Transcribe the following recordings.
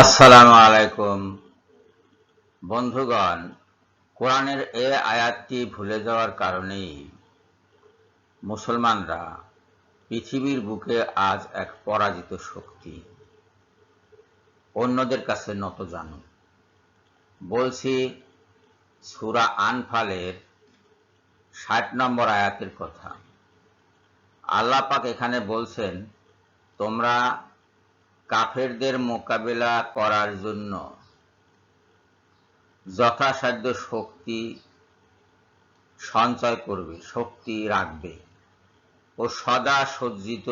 আসসালামু আলাইকুম। বন্ধুগণ, কোরআনের এ আয়াতটি ভুলে যাওয়ার কারণেই মুসলমানরা পৃথিবীর বুকে আজ এক পরাজিত শক্তি। অন্যদের কাছে নত জানু। বলছি, সুরা আনফালের ষাট নম্বর আয়াতের কথা। আল্লাহ পাক এখানে বলছেন, তোমরা কাফেরদের মোকাবেলা করার জন্য যথাসাধ্য শক্তি সঞ্চয় করবে, শক্তি রাখবে ও সদা সজ্জিত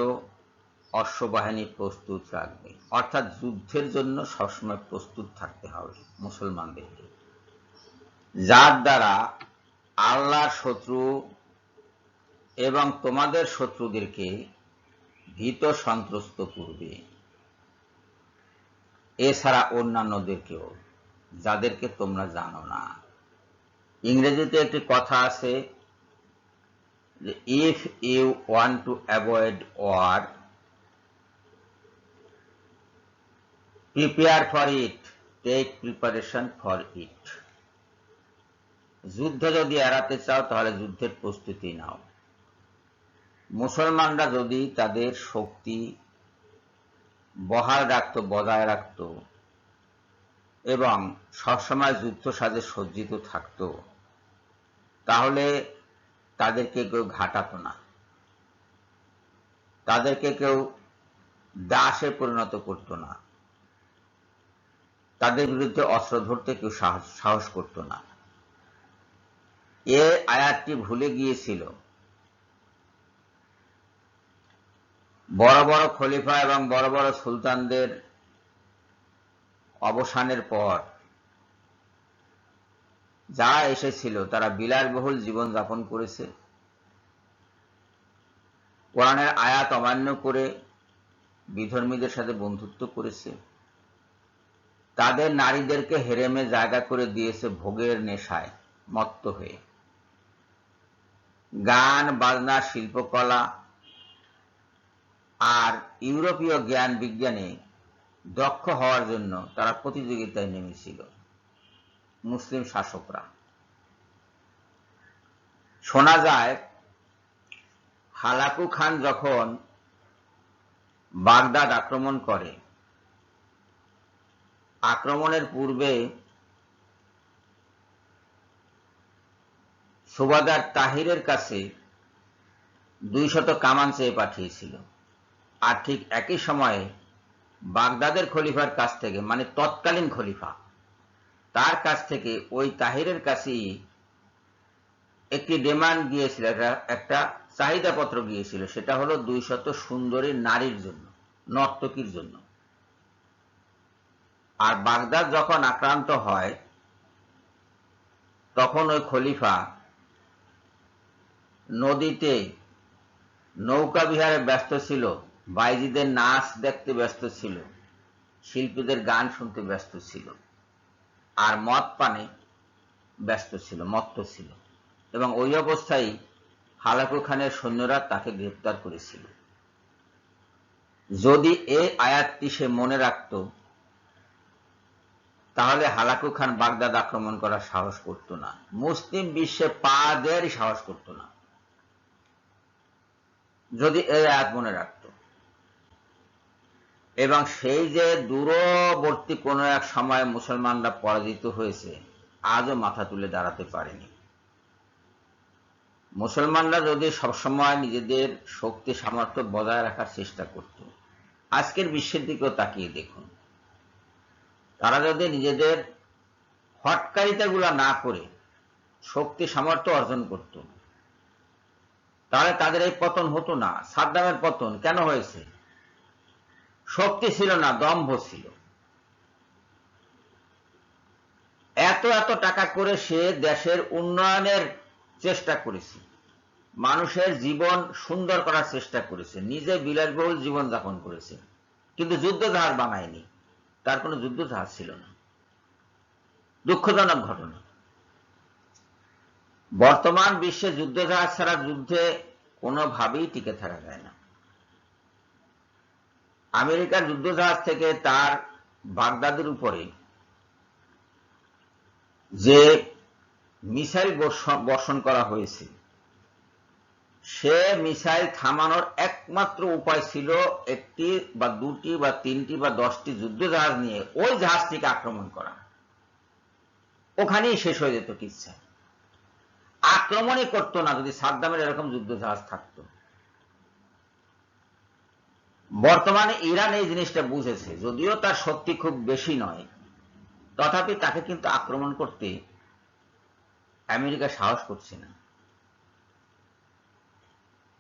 অশ্ববাহিনী প্রস্তুত রাখবে। অর্থাৎ যুদ্ধের জন্য সবসময় প্রস্তুত থাকতে হবে মুসলমানদেরকে। যার দ্বারা আল্লাহর শত্রু এবং তোমাদের শত্রুদেরকে ভীত সন্ত্রস্ত করবে। এছাড়া অন্যান্যদেরকেও, যাদেরকে তোমরা জানো না। ইংরেজিতে একটি কথা আছে যে if you want to avoid war prepare for it take preparation for it যুদ্ধ যদি এড়াতে চাও, তাহলে যুদ্ধের প্রস্তুতি নাও। মুসলমানরা যদি তাদের শক্তি বহাল রাখত, বজায় রাখত এবং সবসময় যুদ্ধ সাজে সজ্জিত থাকত। তাহলে তাদেরকে কেউ ঘাটাতো না। তাদেরকে কেউ দাসে পরিণত করত না। তাদের বিরুদ্ধে অস্ত্র ধরতে কেউ সাহস করত না। এ আয়াতটি ভুলে গিয়েছিল। বড় বড় খলিফা এবং বড় বড় সুলতানদের অবসানের পর যারা এসেছিল, তারা বিলাসবহুল জীবনযাপন করেছে। কোরআনের আয়াত অমান্য করে বিধর্মীদের সাথে বন্ধুত্ব করেছে। তাদের নারীদেরকে হেরেমে জায়গা করে দিয়েছে ভোগের নেশায়, মত্ত হয়ে। গান, বাজনা, শিল্পকলা আর ইউরোপীয় জ্ঞান বিজ্ঞানে দক্ষ হওয়ার জন্য তারা প্রতিযোগিতায় নেমেছিল। মুসলিম শাসকরা। শোনা যায়, হালাকু খান যখন বাগদাদ আক্রমণ করে, আক্রমণের পূর্বে সুবাদার তাহিরের কাছে দুইশত কামান চেয়ে পাঠিয়েছিল। আর ঠিক একই সময়ে বাগদাদের খলিফার কাছ থেকে মানে তৎকালীন খলিফা, তার কাছ থেকে ওই তাহিরের কাছেই একটি ডিমান্ড গিয়েছিল একটা চাহিদাপত্র গিয়েছিল। সেটা হলো দুই শত সুন্দরী নারীর জন্য, নর্তকীর জন্য। আর বাগদাদ যখন আক্রান্ত হয়, তখন ওই খলিফা নদীতে নৌকা বিহারে ব্যস্ত ছিল। বাইজিদের নাচ দেখতে ব্যস্ত ছিল, শিল্পীদের গান শুনতে ব্যস্ত ছিল, আর মদ পানে ব্যস্ত ছিল, মত্ত ছিল, এবং ওই অবস্থায় হালাকু খানের সৈন্যরা তাকে গ্রেপ্তার করেছিল। যদি এই আয়াতটি সে মনে রাখত, তাহলে হালাকু খান বাগদাদ আক্রমণ করার সাহস করত না। মুসলিম বিশ্বে পা দেয়ারই সাহস করত না। যদি এই আয়াত মনে রাখত। এবং সেই যে দূরবর্তী কোনো এক সময় মুসলমানরা পরাজিত হয়েছে, আজও মাথা তুলে দাঁড়াতে পারেনি। মুসলমানরা যদি সবসময় নিজেদের শক্তি, সামর্থ্য বজায় রাখার চেষ্টা করত, আজকের বিশ্বের দিকেও তাকিয়ে দেখুন। তারা যদি নিজেদের হটকারিতাগুলা না করে শক্তি, সামর্থ্য অর্জন করত, তাহলে তাদের এই পতন হতো না। সাদ্দামের পতন কেন হয়েছে? শক্তি ছিল না, দম্ভ ছিল। এত এত টাকা করে সে দেশের উন্নয়নের চেষ্টা করেছে। মানুষের জীবন সুন্দর করার চেষ্টা করেছে। নিজে বিলাসবহুল জীবন যাপন করেছে। কিন্তু যুদ্ধ জাহাজ বানায়নি। তার কোনো যুদ্ধ জাহাজ ছিল না। দুঃখজনক ঘটনা। বর্তমান বিশ্বে যুদ্ধ জাহাজ ছাড়া যুদ্ধে কোনোভাবেই টিকে থাকা যায় না। আমেরিকার যুদ্ধজাহাজ থেকে তার বাগদাদের উপরে যে মিসাইল বর্ষণ করা হয়েছে, সে মিসাইল থামানোর একমাত্র উপায় ছিল একটি বা দুটি বা তিনটি বা দশটি যুদ্ধ জাহাজ নিয়ে ওই জাহাজটিকে আক্রমণ করা। ওখানেই শেষ হয়ে যেত কিচ্ছা। আক্রমণই করতো না যদি সাদ্দামের এরকম যুদ্ধ জাহাজ থাকত। বর্তমানে ইরান এই জিনিসটা বুঝেছে, যদিও তার শক্তি খুব বেশি নয়, তথাপি তাকে কিন্তু আক্রমণ করতে আমেরিকা সাহস করছে না।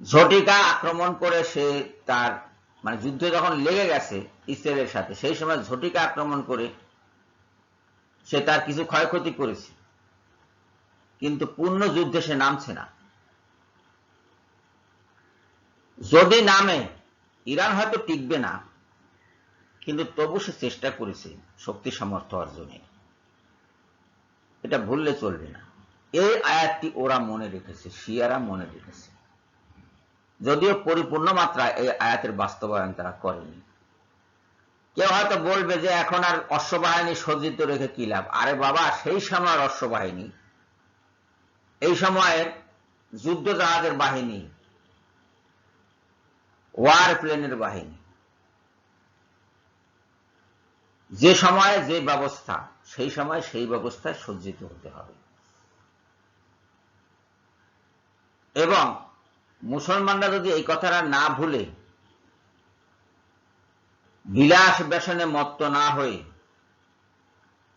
ঝটিকা আক্রমণ করে সে তার মানে যুদ্ধ যখন লেগে গেছে ইসরায়েলের সাথে, সেই সময় ঝটিকা আক্রমণ করে সে তার কিছু ক্ষয়ক্ষতি করেছে, কিন্তু পূর্ণ যুদ্ধে সে নামছে না। যদি নামে ইরান হয়তো টিকবে না, কিন্তু তবু সে চেষ্টা করেছে শক্তি সামর্থ্য অর্জনে এটা ভুললে চলবে না। এই আয়াতটি ওরা মনে রেখেছে, শিয়ারা মনে রেখেছে। যদিও পরিপূর্ণ মাত্রায় এই আয়াতের বাস্তবায়ন তারা করেনি। কেউ হয়তো বলবে যে এখন আর অশ্ববাহিনী সজ্জিত রেখে কি লাভ? আরে বাবা, সেই সময়ের অশ্ববাহিনী। এই সময়ের যুদ্ধ জাহাজের বাহিনী ওয়ার প্লেনের বাহিনী। যে সময়ে যে ব্যবস্থা, সেই সময় সেই ব্যবস্থায় সজ্জিত হতে হবে। এবং মুসলমানরা যদি এই কথাটা না ভুলে, বিলাস বেসনে মত্ত না হয়ে,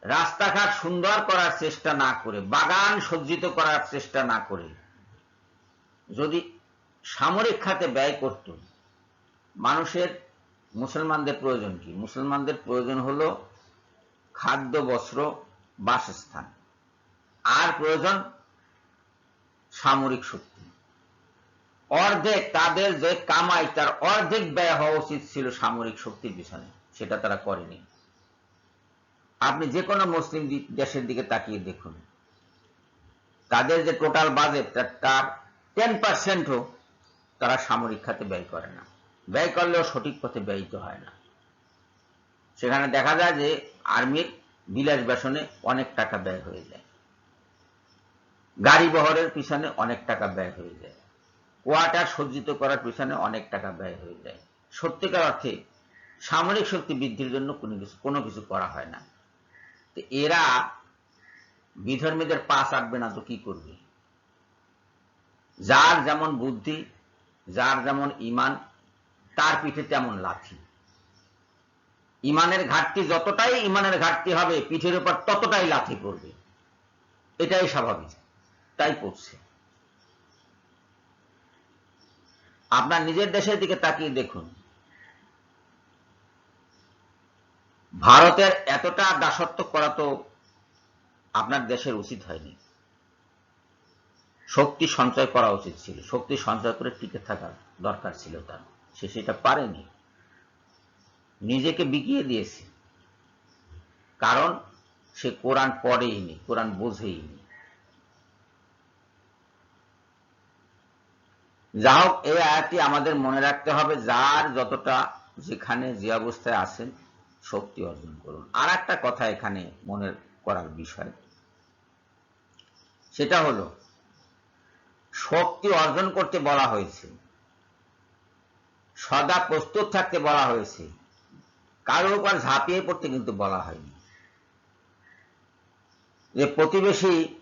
রাস্তাঘাট সুন্দর করার চেষ্টা না করে, বাগান সজ্জিত করার চেষ্টা না করে, যদি সামরিক খাতে ব্যয় করত মানুষের, মুসলমানদের প্রয়োজন কি? মুসলমানদের প্রয়োজন হল খাদ্য, বস্ত্র, বাসস্থান। আর প্রয়োজন সামরিক শক্তি। অর্ধেক তাদের যে কামাই, তার অর্ধেক ব্যয় হওয়া উচিত ছিল সামরিক শক্তির পিছনে। সেটা তারা করেনি। আপনি যে কোনো মুসলিম দেশের দিকে তাকিয়ে দেখুন। তাদের যে টোটাল বাজেট তার টেন পার্সেন্টও তারা সামরিক খাতে ব্যয় করে না। ব্যয় করলেও সঠিক পথে ব্যয়িত হয় না। সেখানে দেখা যায় যে আর্মির বিলাস বেসনে অনেক টাকা ব্যয় হয়ে যায়। গাড়ি বহরের পিছনে অনেক টাকা ব্যয় হয়ে যায়। কোয়ার্টার সজ্জিত করার পিছনে অনেক টাকা ব্যয় হয়ে যায়। সত্যিকার অর্থে সামরিক শক্তি বৃদ্ধির জন্য কোনো কিছু কোনো কিছু করা হয় না। তো এরা বিধর্মীদের পাশ আটবে না তো কি করবে? যার যেমন বুদ্ধি, যার যেমন ইমান তার পিঠে তেমন লাথি। ইমানের ঘাটতি যতটাই ইমানের ঘাটতি হবে, পিঠের উপর ততটাই লাথি পড়বে। এটাই স্বাভাবিক, তাই পড়ছে। আপনার নিজের দেশের দিকে তাকিয়ে দেখুন। ভারতের এতটা দাসত্ব করা তো আপনার দেশের উচিত হয়নি। শক্তি সঞ্চয় করা উচিত ছিল। শক্তি সঞ্চয় করে টিকে থাকার দরকার ছিল তার। সে সেটা পারেনি। নিজেকে বিকিয়ে দিয়েছে। কারণ সে কোরআন পড়েইনি, কোরআন বোঝেইনি। যা হোক এই আয়াতটি আমাদের মনে রাখতে হবে, যার যতটা যেখানে যে অবস্থায় আছেন, শক্তি অর্জন করুন। আর একটা কথা এখানে মনে করার বিষয়। সেটা হলো, শক্তি অর্জন করতে বলা হয়েছে। সদা প্রস্তুত থাকতে বলা হয়েছে। কারোর উপর ঝাঁপিয়ে পড়তে কিন্তু বলা হয়নি। যে প্রতিবেশী,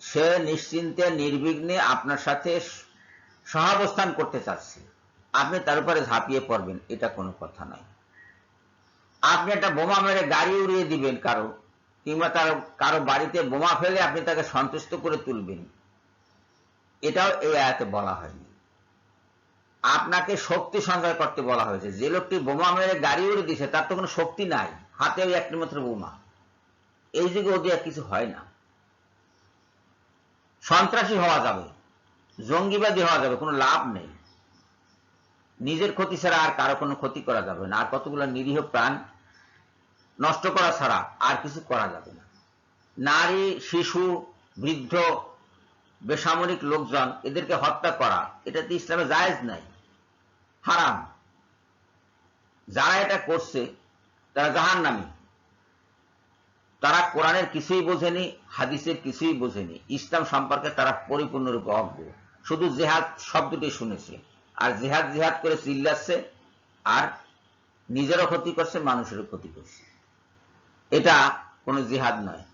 সে নিশ্চিন্তে, নির্বিঘ্নে আপনার সাথে সহাবস্থান করতে চাচ্ছে। আপনি তার উপরে ঝাঁপিয়ে পড়বেন, এটা কোনো কথা নয়। আপনি একটা বোমা মেরে গাড়ি উড়িয়ে দিবেন কারও, কিংবা তার কারও বাড়িতে বোমা ফেলে আপনি তাকে সন্তুষ্ট করে তুলবেন। এটাও এই আয়াতে বলা হয়নি। আপনাকে শক্তি সঞ্চয় করতে বলা হয়েছে। যে লোকটি বোমা মেরে গাড়ি উড়ে দিছে তার তো কোনো শক্তি নাই। হাতে ওই একটি মাত্র বোমা। এই যুগে ওদের কিছু হয় না। সন্ত্রাসী হওয়া যাবে, জঙ্গিবাদী হওয়া যাবে, কোনো লাভ নেই। নিজের ক্ষতি ছাড়া আর কারও কোনো ক্ষতি করা যাবে না। আর কতগুলো নিরীহ প্রাণ নষ্ট করা ছাড়া আর কিছু করা যাবে না। নারী, শিশু, বৃদ্ধ, বেসামরিক লোকজন এদেরকে হত্যা করা, এটা তো ইসলামে জায়েজ নাই। হারাম। যারা এটা করছে, তারা জাহান নামী তারা কোরআনের কিছুই বোঝেনি, হাদিসের কিছুই বোঝেনি। ইসলাম সম্পর্কে তারা পরিপূর্ণরূপে অজ্ঞ। শুধু জেহাদ শব্দটি শুনেছে। আর জেহাদ জেহাদ করে চিল্লাচ্ছে, আর নিজেরও ক্ষতি করছে, মানুষেরও ক্ষতি করছে। এটা কোনো জিহাদ নয়।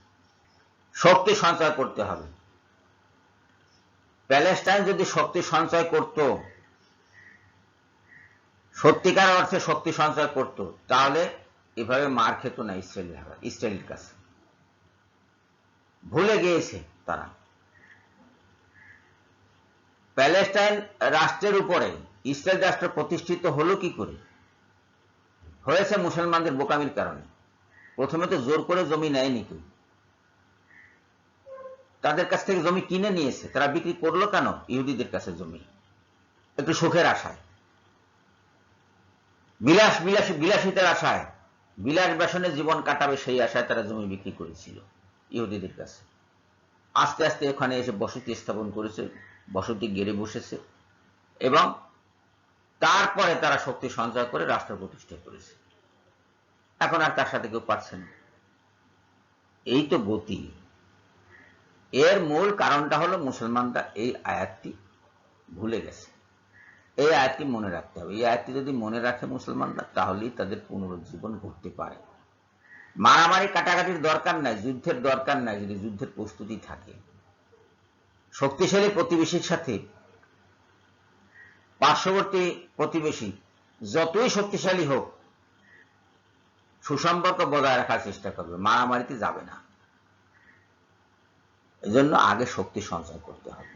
শক্তি সঞ্চয় করতে হবে। প্যালেস্টাইন যদি শক্তি সঞ্চয় করত সত্যিকার অর্থে শক্তি সঞ্চয় করত, তাহলে এভাবে মার খেত না ইসরায়েল ইসরায়েলের কাছে। ভুলে গিয়েছে তারা। প্যালেস্টাইন রাষ্ট্রের উপরে ইসরায়েল রাষ্ট্র প্রতিষ্ঠিত হলো কি করে? হয়েছে মুসলমানদের বোকামির কারণে। প্রথমে তো জোর করে জমি নেয়নি কেউ। তাদের কাছ থেকে জমি কিনে নিয়েছে, তারা বিক্রি করল কেন? ইহুদিদের কাছে জমি। একটু সুখের আশায়। বিলাস বিলাস বিলাসিতার আশায়। বিলাস বেসনে জীবন কাটাবে সেই আশায় তারা জমি বিক্রি করেছিল ইহুদিদের কাছে। আস্তে আস্তে ওখানে এসে বসতি স্থাপন করেছে, বসতি গেড়ে বসেছে এবং তারপরে তারা শক্তি সঞ্চয় করে রাষ্ট্র প্রতিষ্ঠা করেছে। এখন আর তার সাথে কেউ পারছে এই তো গতি। এর মূল কারণটা হলো মুসলমানরা এই আয়াতটি ভুলে গেছে। এই আয়াতটি মনে রাখতে হবে। এই আয়াতটি যদি মনে রাখে মুসলমানরা, তাহলেই তাদের পুনরুজ্জীবন ঘটতে পারে। মারামারি কাটাকাটির দরকার নাই, যুদ্ধের দরকার নাই যদি যুদ্ধের প্রস্তুতি থাকে। শক্তিশালী প্রতিবেশীর সাথে, পার্শ্ববর্তী প্রতিবেশী যতই শক্তিশালী হোক, সুসম্পর্ক বজায় রাখার চেষ্টা করবে, মারামারিতে যাবে না। এজন্য আগে শক্তি সঞ্চয় করতে হবে।